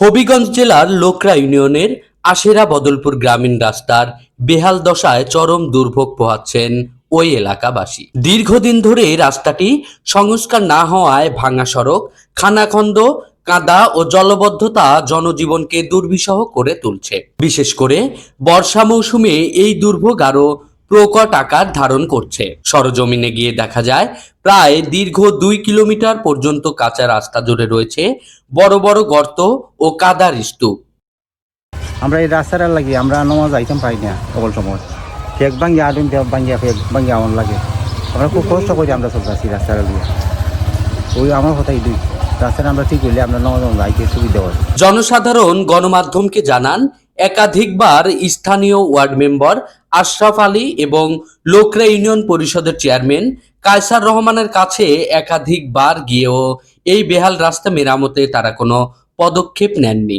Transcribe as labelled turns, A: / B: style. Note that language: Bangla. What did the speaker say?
A: হবিগঞ্জ জেলার লোকরা ইউনিয়নের আশেরা বদলপুর গ্রামীণ রাস্তার বেহাল দশায় চরম দুর্ভোগ পোহাচ্ছেন ওই এলাকাবাসী। দীর্ঘদিন ধরে রাস্তাটি সংস্কার না হওয়ায় ভাঙা সড়ক, খানাখন্দ, কাদা ও জলবদ্ধতা জনজীবনকে দুর্বিষহ করে তুলছে। বিশেষ করে বর্ষা মৌসুমে এই দুর্ভোগ আরও প্রকট আকার ধারণ করছে। সরজমিনে গিয়ে দেখা যায় প্রায় দীর্ঘ দুই কিলোমিটার পর্যন্ত কাঁচা রাস্তা জুড়ে রয়েছে বড় বড় গর্ত ও কাদার স্তূপ
B: আমরা এই রাস্তাটা লাগি আমরা নমাজ আইতাম পাই না সকল সময়। ফেক ভাঙ্গি আদিন দেব ভাঙ্গিয়া ফেক ভাঙ্গি আমার লাগে। আমরা খুব কষ্ট করি আমরা সব আছি রাস্তাটা দিয়ে ওই আমার কথাই দুই। রাস্তাটা আমরা ঠিক করলে আমরা নমাজ আইতে সুবিধা হয়।
A: জনসাধারণ গণমাধ্যমকে জানান একাধিকবার স্থানীয় ওয়ার্ড মেম্বার আশরাফ আলী এবং লোকরা ইউনিয়ন পরিষদের চেয়ারম্যান কায়সার রহমানের কাছে একাধিকবার গিয়েও এই বেহাল রাস্তা মেরামতে তারা কোনো পদক্ষেপ নেননি।